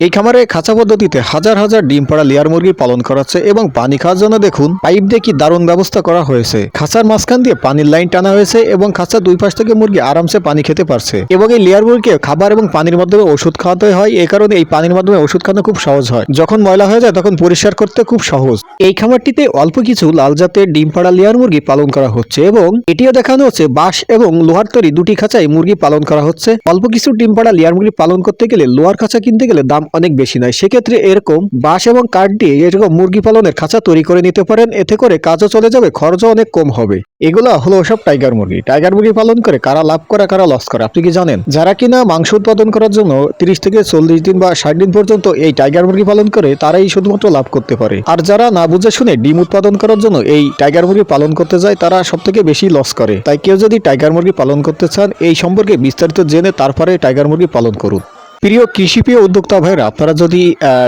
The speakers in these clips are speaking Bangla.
এই খামারে খাঁচা পদ্ধতিতে হাজার হাজার ডিম পাড়া লেয়ার মুরগি পালন করা হচ্ছে এবং পানি খাওয়ার জন্য দেখুন পাইপ দিয়ে কি দারুণ ব্যবস্থা করা হয়েছে। খাঁচার মাঝখান দিয়ে পানির লাইন টানা হয়েছে এবং খাঁচার দুই পাশ থেকে মুরগি আরামসে পানি খেতে পারছে। এবং এই লেয়ার মুরগিকে খাবার এবং পানির মাধ্যমে ওষুধ খাওয়াতে হয় এই কারণে এই পানির মাধ্যমে ওষুধ খাওয়ানো খুব সহজ হয়। যখন ময়লা হয়ে যায়, তখন পরিষ্কার করতে খুব সহজ। এই খামারটিতে অল্প কিছু লাল জাতের ডিম পাড়া লেয়ার মুরগি পালন করা হচ্ছে এবং এটিও দেখানো হচ্ছে বাঁশ এবং লোহার তৈরি দুটি খাঁচায় মুরগি পালন করা হচ্ছে। অল্প কিছু ডিম পাড়া লেয়ার মুরগি পালন করতে গেলে লোহার খাঁচা কিনতে গেলে দাম অনেক বেশি নয়। সেক্ষেত্রে এরকম বাঁশ এবং কাঠ দিয়ে এরকম মুরগি পালনের খাঁচা তৈরি করে নিতে পারেন। এতে করে কাজও চলে যাবে, খরচও অনেক কম হবে। এগুলো হলো সব টাইগার মুরগি। টাইগার মুরগি পালন করে কারা লাভ করে, কারা লস করে, আপনি কি জানেন? যারা কিনা মাংস উৎপাদন করার জন্য তিরিশ থেকে চল্লিশ দিন বা ষাট দিন পর্যন্ত এই টাইগার মুরগি পালন করে, তারাই শুধুমাত্র লাভ করতে পারে। আর যারা না বুঝে শুনে ডিম উৎপাদন করার জন্য এই টাইগার মুরগি পালন করতে যায়, তারা সব থেকে বেশি লস করে। তাই কেউ যদি টাইগার মুরগি পালন করতে চান, এই সম্পর্কে বিস্তারিত জেনে তারপরে টাইগার মুরগি পালন করুন। প্রিয় কৃষিপ্রিয় উদ্যোক্তা ভাইরা আপনারা যদি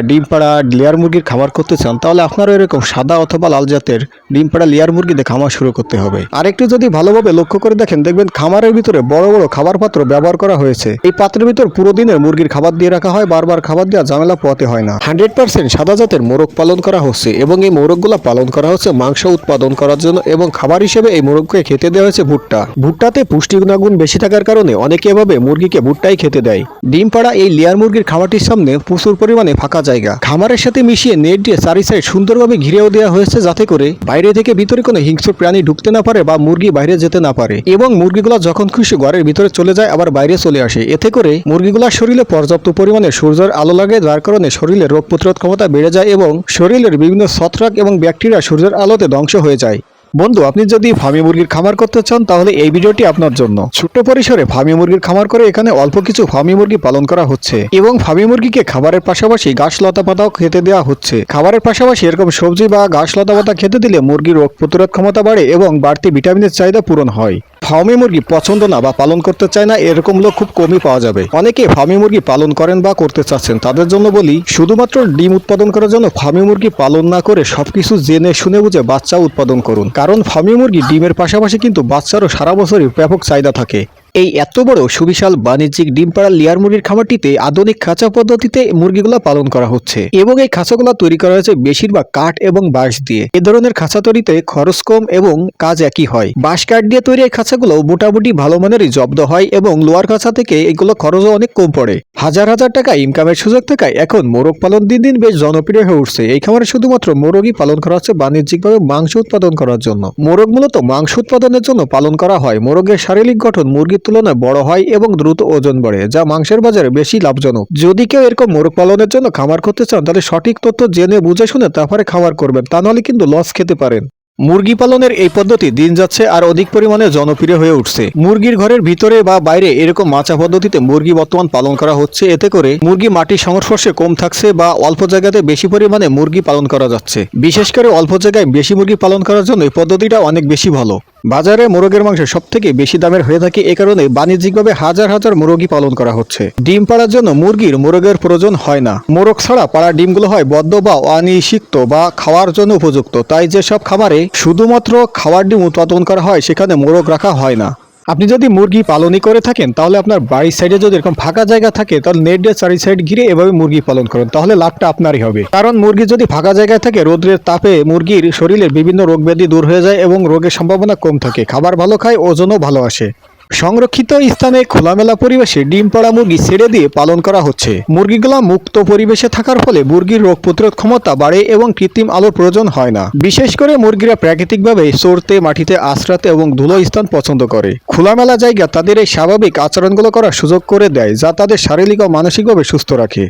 ডিম পাড়া লেয়ার মুরগির খামার করতে চান, তাহলে আপনারা এরকম সাদা অথবা লাল জাতের ডিম পাড়া লেয়ার মুরগি দিয়ে খামার শুরু করতে হবে। আর একটু যদি ভালোভাবে লক্ষ্য করে দেখেন, দেখবেন খামারের ভিতরে বড় বড় খাবার পাত্র ব্যবহার করা হয়েছে। এই পাত্রের ভিতর পুরো দিনের মুরগির খাবার দিয়ে রাখা হয়, বারবার খাবার দেওয়া ঝামেলা পোয়াতে হয় না। হান্ড্রেড পার্সেন্ট সাদা জাতের মোরগ পালন করা হচ্ছে এবং এই মোরগগুলো পালন করা হচ্ছে মাংস উৎপাদন করার জন্য এবং খাবার হিসেবে এই মোরগকে খেতে দেওয়া হয়েছে ভুট্টা। ভুট্টাতে পুষ্টি গুণাগুণ বেশি থাকার কারণে অনেকে এভাবে মুরগিকে ভুট্টাই খেতে দেয়। ডিম পাড়া এই লেয়ার মুরগির খামারটির সামনে প্রচুর পরিমাণে ফাঁকা জায়গা। খামারের সাথে মিশিয়ে নেট দিয়ে চারি সাইড সুন্দরভাবে ঘিরেও দেওয়া হয়েছে যাতে করে বাইরে থেকে ভিতরে কোনো হিংস্র প্রাণী ঢুকতে না পারে বা মুরগি বাইরে যেতে না পারে। এবং মুরগিগুলো যখন খুশি ঘরের ভিতরে চলে যায়, আবার বাইরে চলে আসে। এতে করে মুরগিগুলোর শরীরে পর্যাপ্ত পরিমাণে সূর্যের আলো লাগে, যার কারণে শরীরে রোগ প্রতিরোধ ক্ষমতা বেড়ে যায় এবং শরীরের বিভিন্ন ছত্রাক এবং ব্যাকটেরিয়া সূর্যের আলোতে ধ্বংস হয়ে যায়। বন্ধু, আপনি যদি ফার্মি মুরগির খামার করতে চান, তাহলে এই ভিডিওটি আপনার জন্য। ছোট্ট পরিসরে ফার্মি মুরগির খামার করে এখানে অল্প কিছু ফার্মি মুরগি পালন করা হচ্ছে এবং ফার্মি মুরগিকে খাবারের পাশাপাশি গাছ লতা পাতাও খেতে দেওয়া হচ্ছে। খাবারের পাশাপাশি এরকম সবজি বা গাছ লতা পাতা খেতে দিলে মুরগির রোগ প্রতিরোধ ক্ষমতা বাড়ে এবং বাড়তি ভিটামিনের চাহিদা পূরণ হয়। ফার্মি মুরগি পছন্দ না বা পালন করতে চায় না, এরকম লোক খুব কমই পাওয়া যাবে। অনেকে ফার্মি মুরগি পালন করেন বা করতে চাচ্ছেন, তাদের জন্য বলি, শুধুমাত্র ডিম উৎপাদন করার জন্য ফার্মি মুরগি পালন না করে সবকিছু জেনে শুনে বুঝে বাচ্চা উৎপাদন করুন। কারণ ফার্মি মুরগি ডিমের পাশাপাশি কিন্তু বাচ্চারও সারা বছরই ব্যাপক চাহিদা থাকে। এই এত বড় সুবিশাল বাণিজ্যিক ডিম পাড়া লেয়ার মুরগির খামারটিতে আধুনিক খাঁচা পদ্ধতিতে মুরগিগুলো পালন করা হচ্ছে। এবং এই খাঁচাগুলো তৈরি করা হয়েছে বেশিরভাগ কাঠ এবং বাঁশ দিয়ে। এ ধরনের খাঁচা তৈরিতে খরচ কম এবং কাজ একই হয়। বাঁশ কাঠ দিয়ে তৈরি এই খাঁচাগুলো মোটামুটি ভালো মানেরই জব্দ হয় এবং লোয়ার খাঁচা থেকে এগুলো খরচও অনেক কম পড়ে। হাজার হাজার টাকা ইনকামের সুযোগ থাকায় এখন মোরগ পালন দিন দিন বেশ জনপ্রিয় হয়ে উঠছে। এই খামারে শুধুমাত্র মোরগই পালন করা হচ্ছে বাণিজ্যিকভাবে মাংস উৎপাদন করার জন্য। মোরগ মূলত মাংস উৎপাদনের জন্য পালন করা হয়। মোরগের শারীরিক গঠন মুরগির তুলনায় বড় হয় এবং দ্রুত ওজন বাড়ে, যা মাংসের বাজারে বেশি লাভজনক। যদি কেউ এরকম মোরগ পালনের জন্য খামার করতে চান, তাহলে সঠিক তথ্য জেনে, বুঝে শুনে তারপরে খামার করবেন। তা নাহলে কিন্তু লস খেতে পারেন। মুরগি পালনের এই পদ্ধতি দিন যাচ্ছে আর অধিক পরিমাণে জনপ্রিয় হয়ে উঠছে। মুরগির ঘরের ভিতরে বা বাইরে এরকম মাচা পদ্ধতিতে মুরগি বর্তমান পালন করা হচ্ছে। এতে করে মুরগি মাটির সংস্পর্শে কম থাকছে বা অল্প জায়গাতে বেশি পরিমাণে মুরগি পালন করা যাচ্ছে। বিশেষ করে অল্প জায়গায় বেশি মুরগি পালন করার জন্য এই পদ্ধতিটা অনেক বেশি ভালো। বাজারে মোরগের মাংস সব থেকে বেশি দামের হয়ে থাকে এ কারণে বাণিজ্যিকভাবে হাজার হাজার মুরগি পালন করা হচ্ছে। ডিম পাড়ার জন্য মুরগির মোরগের প্রয়োজন হয় না। মোরগ ছাড়া পাড়া ডিমগুলো হয় বদ্ধ বা অনিষিক্ত বা খাওয়ার জন্য উপযুক্ত। তাই যেসব খাবারে শুধুমাত্র খাওয়ার ডিম উৎপাদন করা হয়, সেখানে মোরগ রাখা হয় না। আপনি যদি মুরগি পালনই করে থাকেন, তাহলে আপনার বাড়ির সাইডে যদি এরকম ফাঁকা জায়গা থাকে, তাহলে নেট দিয়ে চারি সাইড ঘিরে এভাবে মুরগি পালন করেন, তাহলে লাভটা আপনারই হবে। কারণ মুরগি যদি ফাঁকা জায়গায় থাকে, রোদ্রের তাপে মুরগির শরীরের বিভিন্ন রোগ ব্যাধি দূর হয়ে যায় এবং রোগের সম্ভাবনা কম থাকে। খাবার ভালো খায়, ওজনও ভালো আসে। সংরক্ষিত স্থানে খোলামেলা পরিবেশে ডিম পাড়া মুরগি ছেড়ে দিয়ে পালন করা হচ্ছে। মুরগিগুলা মুক্ত পরিবেশে থাকার ফলে মুরগির রোগ প্রতিরোধ ক্ষমতা বাড়ে এবং কৃত্রিম আলোর প্রয়োজন হয় না। বিশেষ করে মুরগিরা প্রাকৃতিকভাবে চড়তে, মাটিতে আশ্রাতে এবং ধুলো স্থান পছন্দ করে। খোলামেলা জায়গা তাদের এই স্বাভাবিক আচরণগুলো করার সুযোগ করে দেয়, যা তাদের শারীরিক ও মানসিকভাবে সুস্থ রাখে।